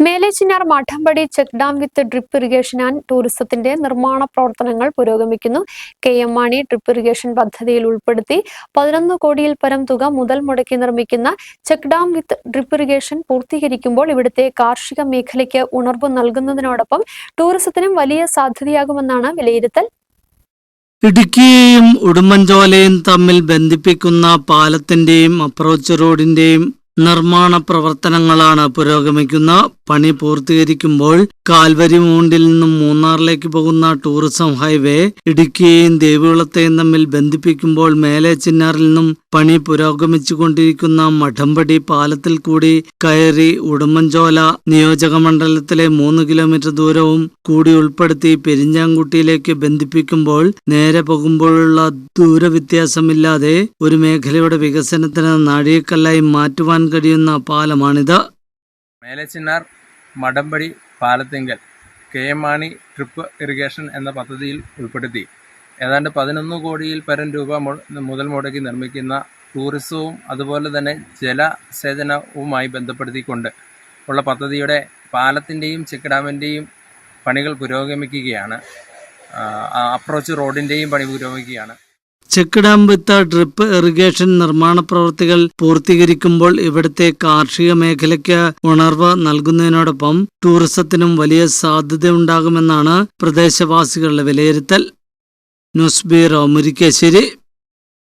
Melechinnar Madampadi check dam with drip irrigation and ടൂറിസത്തിന്റെ നിർമ്മാണ പ്രവർത്തനങ്ങൾ പുരോഗമിക്കുന്നു. K M Mani drip irrigation പദ്ധതിയിൽ ഉൾപ്പെടുത്തി പതിനൊന്ന് കോടിയിൽ പരം തുക മുതൽ മുടക്കി നിർമ്മിക്കുന്ന check dam with drip irrigation പൂർത്തീകരിക്കുമ്പോൾ ഇവിടുത്തെ കാർഷിക മേഖലയ്ക്ക് ഉണർവ് നൽകുന്നതിനോടൊപ്പം ടൂറിസത്തിനും വലിയ സാധ്യതയാകുമെന്നാണ് വിലയിരുത്തൽ. ഇടുക്കിയെയും ഉടുമ്പൻചോലയും തമ്മിൽ ബന്ധിപ്പിക്കുന്ന പാലത്തിന്റെയും അപ്രോച്ച് റോഡിന്റെയും നിർമ്മാണ പ്രവർത്തനങ്ങളാണ് പുരോഗമിക്കുന്ന പണി പൂർത്തീകരിക്കുമ്പോൾ കാൽവരി മൂണ്ടിൽ നിന്നും മൂന്നാറിലേക്ക് പോകുന്ന ടൂറിസം ഹൈവേ ഇടുക്കിയെയും ദേവികുളത്തെയും തമ്മിൽ ബന്ധിപ്പിക്കുമ്പോൾ മേലെ ചിന്നാറിൽ നിന്നും പണി പുരോഗമിച്ചുകൊണ്ടിരിക്കുന്ന മഠമ്പടി പാലത്തിൽ കൂടി കയറി ഉടുമ്പൻചോല നിയോജക മണ്ഡലത്തിലെ മൂന്ന് കിലോമീറ്റർ ദൂരവും കൂടി ഉൾപ്പെടുത്തി പെരിഞ്ചാങ്കുട്ടിയിലേക്ക് ബന്ധിപ്പിക്കുമ്പോൾ നേരെ പോകുമ്പോഴുള്ള ദൂരവ്യത്യാസമില്ലാതെ ഒരു മേഖലയുടെ വികസനത്തിന് നാഴികക്കല്ലായി മാറ്റുവാൻ കഴിയുന്ന പാലമാണിത്. മേലച്ചിന്നാർ Madampadi Palathingal K M Mani drip irrigation എന്ന പദ്ധതിയിൽ ഉൾപ്പെടുത്തി. ഏതാണ്ട് പതിനൊന്ന് കോടിയിൽ പരം രൂപ മുതൽ മുടക്കി നിർമ്മിക്കുന്ന ടൂറിസവും അതുപോലെ തന്നെ ജലസേചനവുമായി ബന്ധപ്പെടുത്തിക്കൊണ്ട് ഉള്ള പദ്ധതിയുടെ പാലത്തിന്റെയും ചെക്ക് ഡാമിന്റെയും പണികൾ പുരോഗമിക്കുകയാണ്. അപ്രോച്ച് റോഡിന്റെയും പണി പുരോഗമിക്കുകയാണ്. Check dam with drip irrigation നിർമ്മാണ പ്രവൃത്തികൾ പൂർത്തീകരിക്കുമ്പോൾ ഇവിടുത്തെ കാർഷിക മേഖലയ്ക്ക് ഉണർവ് നൽകുന്നതിനോടൊപ്പം ടൂറിസത്തിനും വലിയ സാധ്യതയുണ്ടാകുമെന്നാണ് പ്രദേശവാസികളുടെ വിലയിരുത്തൽ. News bureau Murikkassery.